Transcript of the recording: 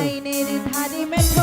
লাইনের ধারে মেঠো